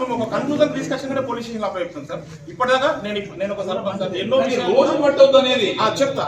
మేము ఒక conclusion discussion కూడా పోలీస్ స్టేషన్ అప్లై సార్. ఇప్పటిదాకా నేను నేను ఒక సర్పంచ్ సార్. ఎన్నో రోజు పట్టొద్దు అనేది. ఆ, చెప్తా.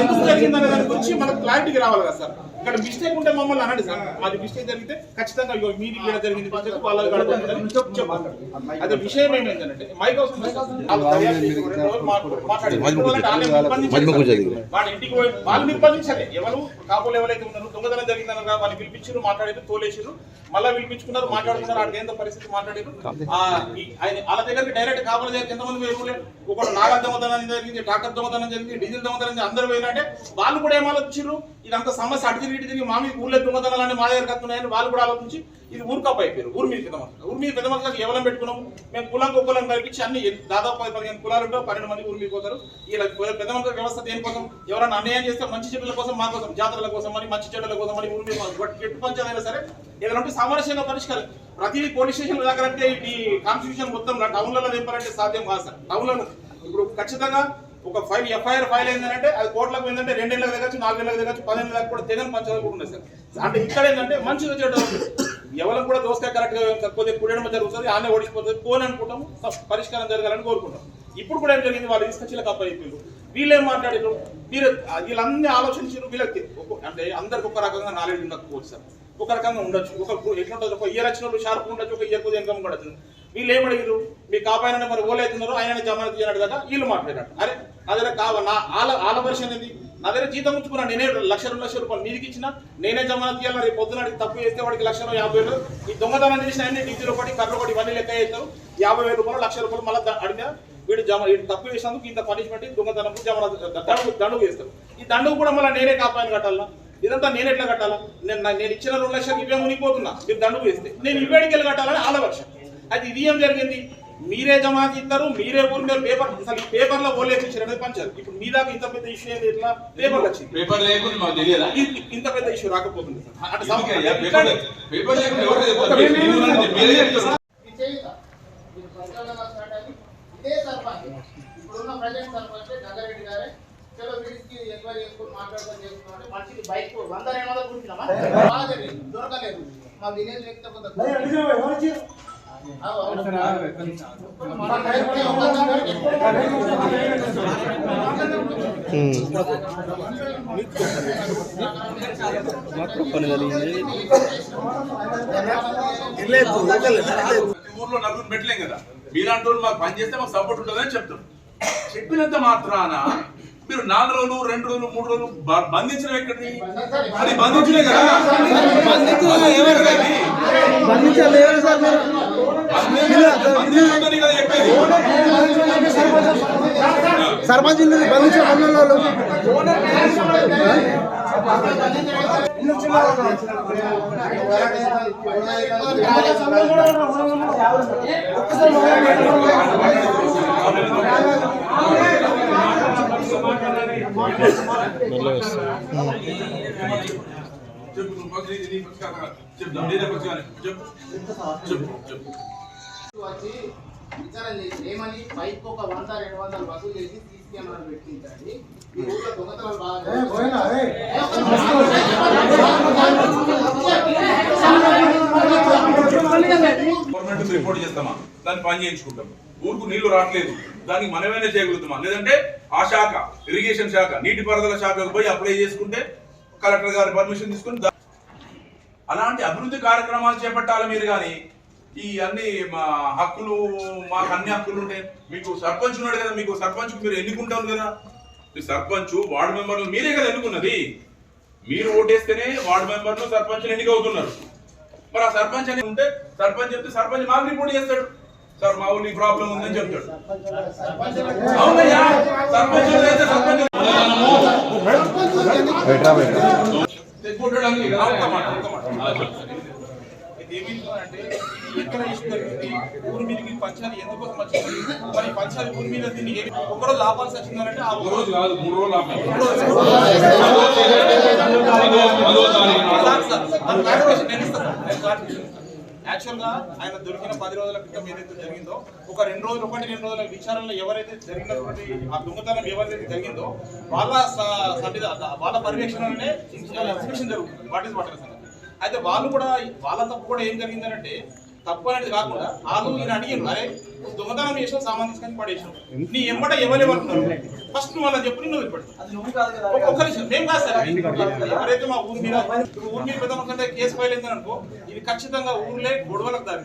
ఎందుకు జరిగింది? దాని గురించి మనకు క్లారిటీకి రావాలి కదా సార్. ఇక్కడ మిస్టేక్ ఉంటే మమ్మల్ని అనండి సార్. అది మిస్టేక్ జరిగితే ఖచ్చితంగా ఇగో మీది ఇక్కడ జరిగింది మిస్టేక్ వాళ్ళకి చెప్పాలి అదే విషయం ఏమైందంటే మైక్ సార్. వాళ్ళు ఇంటికి పోయి వాళ్ళు నిర్బంధించాలి. ఎవరు కాపులు ఎవరైతే ఉన్నారో దొంగతనం జరిగిందనగా వాళ్ళు పిలిపించారు మాట్లాడారు తోలేసారు మళ్ళీ పిలిపించుకున్నారు మాట్లాడుకున్నారు అక్కడ ఏందో పరిస్థితి మాట్లాడారు. వాళ్ళ దగ్గరికి డైరెక్ట్ కాపుల దగ్గర ఎంతమంది వేరులే ఒకడు నాగర్ దొంగతనం జరిగింది ట్రాక్టర్ దొంగతనం జరిగింది డీజిల్ దొంగతనం జరిగింది అందరూ పోయినంటే వాళ్ళు కూడా ఏం ఆలోచించారు? ఇదంతా సమస్య అటు తిరిగి ఇటు తిరిగి మా ఊళ్ళో తుమ్మదనాలని మా దగ్గర వస్తున్నాయని వాళ్ళు కూడా ఆలోచించి ఇది ఊరుకప్ అయిపోయారు. ఊరి మీద పెద్ద ఊరి మీద పెద్ద ఎవరం పెట్టుకున్నాము? మేము కులం కులం కల్పించి అన్ని దాదాపు పది పదిహేను కులాలు ఉంటే పన్నెండు మంది ఊరి మీద పోతారు. ఇలా పెద్ద వ్యవస్థ దేనికోసం ఎవరైనా అన్యాయం చేస్తే మంచి చెడ్డల కోసం మా కోసం జాతరల కోసం అని మంచి చెడ్డల కోసం అని ఊరి మీద గొట్- పంచాలైనా సరే ఏదైనా ఉంటే సామరస్యంగా పరిష్కారం. ప్రతి పోలీస్ స్టేషన్ దగ్గరంటే ఈ కాన్స్టిట్యూషన్ మొత్తం టౌన్లలో నింపాలంటే సాధ్యం కాదు సార్. టౌన్లలో ఇప్పుడు ఖచ్చితంగా ఒక ఫైల్ ఎఫ్ఐఆర్ ఫైల్ ఏంటంటే అది కోర్టులకు ఏంటంటే రెండేళ్ళకి నాలుగు నాలుగేళ్ళకి దగ్గర పదిహేను దాకా కూడా తెగని పంచాలు కూడా ఉన్నాయి సార్. అంటే ఇక్కడ ఏంటంటే మంచిగా చేయడం ఎవరికి కూడా దోసకాయ కరెక్ట్గా తక్కువ కాకపోతే జరుగుతుంది ఆమె ఓడిపోతుంది పోని అనుకుంటాము పరిష్కారం జరగాలని కోరుకుంటాం. ఇప్పుడు కూడా ఏం జరిగింది వాళ్ళు తీసుకొచ్చి కప్ప అయిపోయారు వీళ్ళేం మాట్లాడారు వీళ్ళు వీళ్ళన్నీ ఆలోచించారు వీళ్ళకి అంటే అందరికి ఒక రకంగా నాలెడ్జ్ ఉండకపోవచ్చు సార్. ఒక రకంగా ఉండొచ్చు. ఒక ఎట్లుంటుంది? ఒక ఇయర్ వచ్చిన వాళ్ళు షార్ప్ ఉండొచ్చు ఒక ఇయర్ కొద్దిగా ఇన్కమ్ ఉండొచ్చు వీళ్ళు ఏమడిగారు మీ కాపాయన మరి ఓలైతున్నారు ఆయన జమానత్ చేయనట్టు కదా వీళ్ళు మాట్లాడారు. అరే నా దగ్గర కావ? నా ఆల ఆల వర్షన్ ఏంది? నా దగ్గర జీతం ఉంచుకున్నా నేనే లక్ష రెండు లక్షల రూపాయలు మీదికి ఇచ్చిన నేనే జమానత్ తీయాలి రేపు పొద్దున తప్పు చేస్తే వాడికి లక్ష యాభై వేలు. ఈ దొంగతనం చేసిన అన్ని డిగ్రీలు ఒకటి కర్ర ఒకటి ఇవన్నీ లెక్క చేస్తారు యాభై వేల రూపాయలు లక్ష రూపాయలు మళ్ళీ అడిగినా వీడు జమ వీడు తప్పు చేసినందుకు ఇంత పనిష్మెంట్ దొంగతనం జమానత్ దండు దండుగు చేస్తారు. ఈ దండుగు కూడా మళ్ళీ నేనే కాపాయని కట్టాలా? ఇదంతా నేను ఎట్లా కట్టాలా? నేను నేను ఇచ్చిన రెండు లక్షలు ఇవే మునిగిపోతున్నా. మీరు దండుగు వేస్తే నేను ఇవేడికి వెళ్ళి కట్టాలని ఆలోచన అది ఇది ఏం జరిగింది? మీరే జమా ఇస్తారు మీరే ఊరు మీద పేపర్ అసలు ఈ పేపర్లో ఓలేసి ఇచ్చారు పంచారు? ఇప్పుడు మీ దాకా ఇంత పెద్ద ఇష్యూ ఏంది ఇట్లా పేపర్ వచ్చింది. పేపర్ లేకుండా మాకు తెలియదా? ఇంత పెద్ద ఇష్యూ రాకపోతుంది? మీరు మీరే. మీరు ఇప్పుడున్న ప్రజెంట్ సర్పంచ్ గంగారెడ్డి గారే. చలో వీరికి ఎంక్వైరీ చేసుకుని మాట్లాడుకొని చేసుకుంటే మనిషికి బైక్ వంద రెండు వందలు కూర్చున్నామా దొరకలేదు. మా విలేజ్ వ్యక్తి కొంత అవు, పని ఊర్లో నలుగురు పెట్టలేం కదా. మీలాంటి వాళ్ళు మాకు పని చేస్తే మాకు సపోర్ట్ ఉంటుందని చెప్తారు చెప్పినంత మాత్రాన మీరు నాలుగు రోజులు రెండు రోజులు మూడు రోజులు బంధించడం ఎక్కడిది? అది బంధించలే కదా. బంధించలేదు సర్పంచ్ బంధించిన బంధంలో చెప్పు నువ్వు పక్కన ఇది నీ పక్కన చెప్పు చెప్పు చెప్పు. వచ్చి విచారణ చేసి ఏమని బైక్ ఒక వంద రెండు వందలు వసూలు చేసి కెమెరా పెట్టించండి ఈ ఊళ్ళో దొంగతనాలు బాగా గవర్నమెంట్ రిపోర్ట్ చేస్తామా? దాన్ని పని చేయించుకుంటాం ఊరుకు నీళ్ళు రావట్లేదు. దానికి మనమేనే చేయగలుగుతామా? లేదంటే ఆ శాఖ ఇరిగేషన్ శాఖ నీటిపారుదల శాఖకు పోయి అప్లై చేసుకుంటే కలెక్టర్ గారి పర్మిషన్ తీసుకుని అలాంటి అభివృద్ధి కార్యక్రమాలు చేపట్టాలి మీరు కానీ ఈ అన్ని మా హక్కులు మాకు అన్ని హక్కులు ఉంటాయి మీకు సర్పంచ్ ఉన్నాడు కదా మీకు సర్పంచ్ మీరు ఎన్నుకుంటాం కదా మీ సర్పంచ్ వార్డు మెంబర్లు మీరే కదా ఎన్నుకున్నది మీరు ఓటేస్తేనే వార్డు మెంబర్లు సర్పంచ్లు ఎన్నికవుతున్నారు మరి ఆ సర్పంచ్ అని ఉంటే సర్పంచ్ చెప్తే సర్పంచ్ మాకు రిపోర్ట్ చేస్తాడు సార్ మా ఊళ్ళో ప్రాబ్లం ఉందని చెప్తాడు అవునయ్యా సర్పంచ్ అయితే సర్పంచ్ అంటే ఎక్కడ జరిగింది ఊరి మీదకి పంచాలి ఎందుకోసం వచ్చింది మరి పంచాలి ఊరి మీద దీన్ని ఒకరోజు ఆపాల్సి వచ్చిందంటే ఆ ఒక రోజు కాదు మూడు రోజులు ఆపాలి. సార్, సార్, నాకు clarification నేను ఇస్తాను సార్. నేను clarification ఇస్తాను. యాక్చువల్గా ఆయన దొరికిన పది రోజుల క్రితం ఏదైతే జరిగిందో ఒక రెండు రోజులు ఒకటి రెండు రోజుల విచారణలో ఎవరైతే జరిగినటువంటి ఆ దొంగతనం ఎవరైతే జరిగిందో వాళ్ళ వాళ్ళ పర్యవేక్షణలోనే ఇన్స్పెక్షన్ జరుగుతుంది వాట్ ఈస్ వాటర్ అయితే వాళ్ళు కూడా వాళ్ళ తప్పు కూడా ఏం జరిగిందంటే తప్పు అనేది కాకుండా వాళ్ళు ఈయన అడిగిన అరే దొంగతనం చేసిన సామాన్ తీసుకొని పడేసావు నీ ఎంబడ ఎవరెవరున్నారు ఫస్ట్ నువ్వు అలా చెప్పు నువ్వు ఇప్పుడు ఒక్క నిమిషం మేము కాదు సార్. ఎవరైతే మా ఊరి మీద ఊరి మీద పెద్ద కంటే కేసు ఫైల్ అయిందని అనుకో ఇది ఖచ్చితంగా ఊర్లే గొడవలకు దారి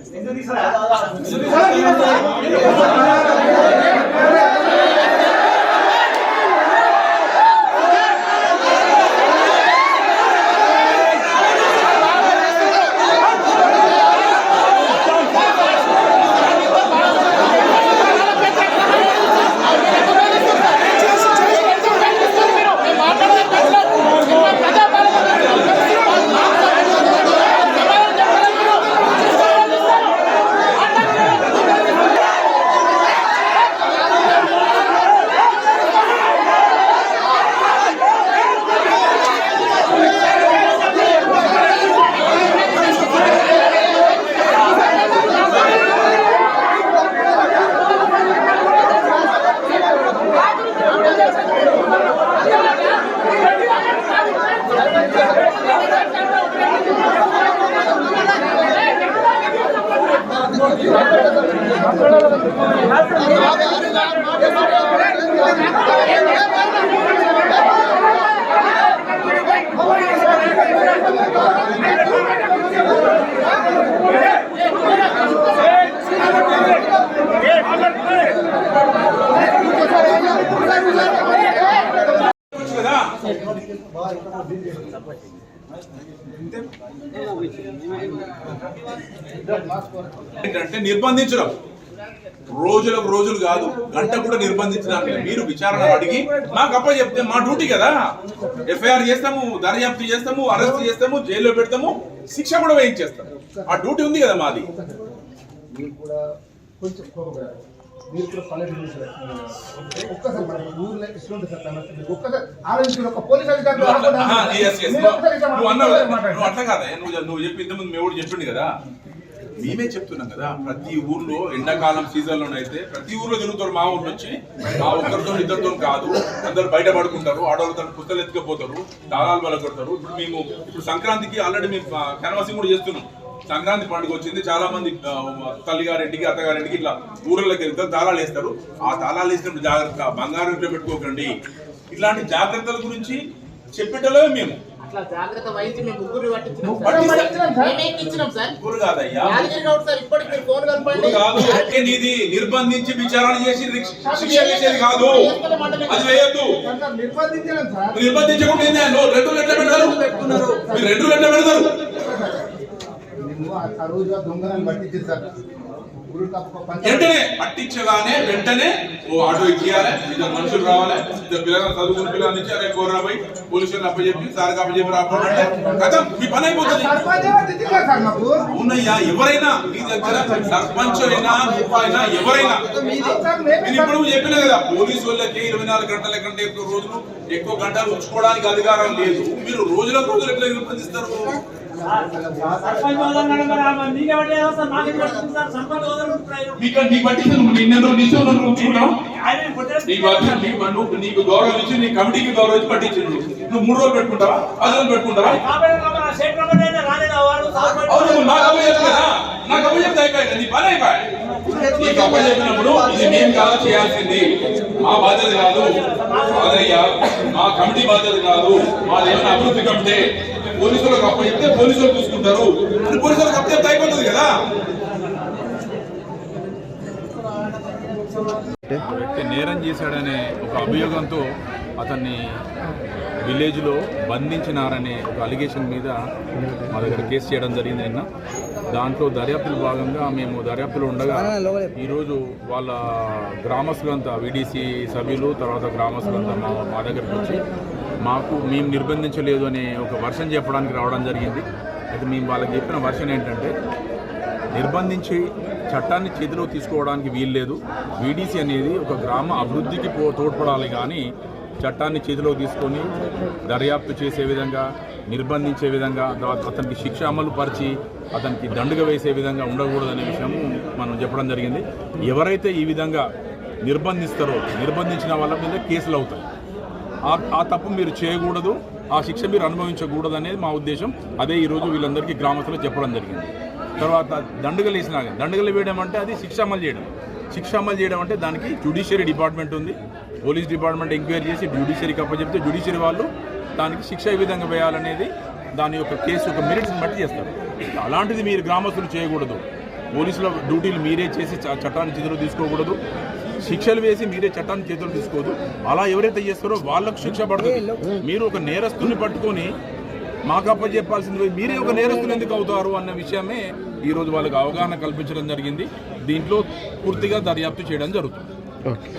ఏంటంటే నిర్బంధించడం. రోజులకు రోజులు కాదు గంట కూడా నిర్బంధించడానికి మీరు విచారణ అడిగి మాకు అప్ప చెప్తే మా డ్యూటీ కదా. ఎఫ్ఐఆర్ చేస్తాము దర్యాప్తు చేస్తాము అరెస్ట్ చేస్తాము జైల్లో పెడతాము శిక్ష కూడా వేయించేస్తాం. ఆ డ్యూటీ ఉంది కదా మాది. మీరు కూడా కూడా. ఒక్కసారి ఊర్లో సార్ ఒక్కసారి ఒక పోలీస్ నువ్వు అట్లా- నువ్వు. నువ్వు అట్లా కాదా. నువ్వు నువ్వు చెప్పి ఇంతకుముందు మేము చెప్పింది కదా. మేమే చెప్తున్నాం కదా ప్రతి ఊర్లో ఎండాకాలం సీజన్లో అయితే ప్రతి ఊర్లో తిరుగుతారు మా ఊర్లో వచ్చి. మా ఒక్కరితో ఇద్దరితో కాదు అందరు బయట పడుకుంటారు ఆడవాళ్ళతో పుస్తలు ఎత్తుకపోతారు దారాలు బల కొడతారు. ఇప్పుడు మేము ఇప్పుడు సంక్రాంతికి ఆల్రెడీ మేము కనవాసింగ్ కూడా చేస్తున్నాం. సంక్రాంతి పండుగ వచ్చింది చాలా మంది తల్లిగారింటికి అత్తగారింటికి ఇట్లా ఊర్లలోకి వెళ్తారు తాళాలు వేస్తారు. ఆ తాళాలు వేసినప్పుడు జాగ్రత్త బంగారం ఇంట్లో పెట్టుకోకండి. ఇట్లాంటి జాగ్రత్తల గురించి చెప్పేటలో మేము. అట్లా జాగ్రత్త వహించి మేము ముగ్గురు పట్టించినాం ముగ్గురు సార్. పట్టించినాం సార్. మేమే ఎక్కించినాం సార్. ఊరు కాదయ్యా. యాదగిరి గౌడ్ సార్ ఇప్పటికి మీరు ఫోన్ కలపండి. నిర్బంధించి విచారణ చేసి రిక్ష- శిక్ష వేసేది కాదు. అది వేయద్దు. నిర్బంధించకుండా రెండు ఎట్లా పెడతారు. మీరు రెండు ఎట్లా పెడతారు. ఆ దొంగలను పట్టించారు వెంటనే పట్టించగానే వెంటనే ఓ ఆటో ఎక్కియాలి ఇద్దరు మనుషులు రావాలి ఇద్దరు పిల్లలు చదువుకున్న పిల్లల నుంచి అరే కోర్ర పోయి పోలీసులు అప్పచెప్పి సార్కి అప్పచెప్పి రాకపోతే కదా మీ పని అయిపోతుంది. అవునయ్యా ఎవరైనా మీ దగ్గర సర్పంచ్ అయినా అయినా ఎవరైనా. నేను ఇప్పుడు చెప్పిన కదా పోలీసు వాళ్ళకి ఇరవై నాలుగు గంటల కంటే ఎక్కువ రోజులు ఎక్కువ గంటలు ఉంచుకోవడానికి అధికారం లేదు. మీరు రోజులకు రోజులు ఎట్లా నిర్బంధిస్తారు నీకు పట్టింది నువ్వు నిన్న నిశ్చయం నీకు నీకు నీకు గౌరవం ఇచ్చి నీ కమిటీకి గౌరవం ఇచ్చి పట్టించిండు నువ్వు. మూడు రోజులు పెట్టుకుంటావా? పది రోజులు పెట్టుకుంటావా? అవును నాకు అప్ప చెప్పు నాకు అప్ప చెప్తే నీ పని నీకు చెప్పినప్పుడు ఇది మేము కాదు చేయాల్సింది. మా బాధ్యత కాదు మా కమిటీ బాధ్యత కాదు మాది ఏమైనా అభివృద్ధి కమిటీ. పోలీసులకు అప్ప పోలీసులు చూసుకుంటారు. పోలీసులకు అప్ప అయిపోతుంది కదా? వ్యక్తి నేరం చేశాడనే ఒక అభియోగంతో అతన్ని విలేజ్లో బంధించినారనే ఒక అలిగేషన్ మీద మా దగ్గర కేసు చేయడం జరిగింది నిన్న. దాంట్లో దర్యాప్తులో భాగంగా మేము దర్యాప్తులో ఉండగా ఈరోజు వాళ్ళ గ్రామస్తులంతా విడిసి సభ్యులు తర్వాత గ్రామస్తులంతా మా మా దగ్గరికి వచ్చి మాకు మేము నిర్బంధించలేదు అనే ఒక వర్షన్ చెప్పడానికి రావడం జరిగింది. అయితే మేము వాళ్ళకి చెప్పిన వర్షన్ ఏంటంటే నిర్బంధించి చట్టాన్ని చేతిలో తీసుకోవడానికి వీల్లేదు. వీడీసీ అనేది ఒక గ్రామ అభివృద్ధికి తోడ్పడాలి కానీ చట్టాన్ని చేతిలో తీసుకొని దర్యాప్తు చేసే విధంగా నిర్బంధించే విధంగా అతనికి శిక్ష అమలు పరిచి అతనికి దండుగా వేసే విధంగా ఉండకూడదనే విషయం మనం చెప్పడం జరిగింది. ఎవరైతే ఈ విధంగా నిర్బంధిస్తారో నిర్బంధించిన వాళ్ళ మీద కేసులు అవుతాయి. ఆ- ఆ తప్పు మీరు చేయకూడదు ఆ శిక్ష మీరు అనుభవించకూడదు అనేది మా ఉద్దేశం. అదే ఈరోజు వీళ్ళందరికీ గ్రామస్తులు చెప్పడం జరిగింది. తర్వాత దండుగలు వేసినా దండగలు దండుగలు వేయడం అంటే అది శిక్ష అమలు చేయడం. శిక్ష అమలు చేయడం అంటే దానికి జ్యుడిషియరీ డిపార్ట్మెంట్ ఉంది. పోలీస్ డిపార్ట్మెంట్ ఎంక్వైరీ చేసి జ్యుడిషియరీకి అప్పచెప్తే జ్యుడిషియరీ వాళ్ళు దానికి శిక్ష ఏ విధంగా వేయాలనేది దాని యొక్క కేసు యొక్క మెరిట్స్ని బట్టి చేస్తారు. అలాంటిది మీరు గ్రామస్తులు చేయకూడదు. పోలీసుల డ్యూటీలు మీరే చేసి చ- చట్టాన్ని చేతిలో తీసుకోకూడదు. శిక్షలు వేసి మీరే చట్టాన్ని చేతులు తీసుకోవద్దు అలా ఎవరైతే చేస్తారో వాళ్ళకు శిక్ష పడుతుంది. మీరు ఒక నేరస్తుని పట్టుకొని మాకు అప్పచెప్పాల్సింది మీరే ఒక నేరస్తులు ఎందుకు అవుతారు అన్న విషయమే ఈరోజు వాళ్ళకి అవగాహన కల్పించడం జరిగింది. దీంట్లో పూర్తిగా దర్యాప్తు చేయడం జరుగుతుంది. ఓకే.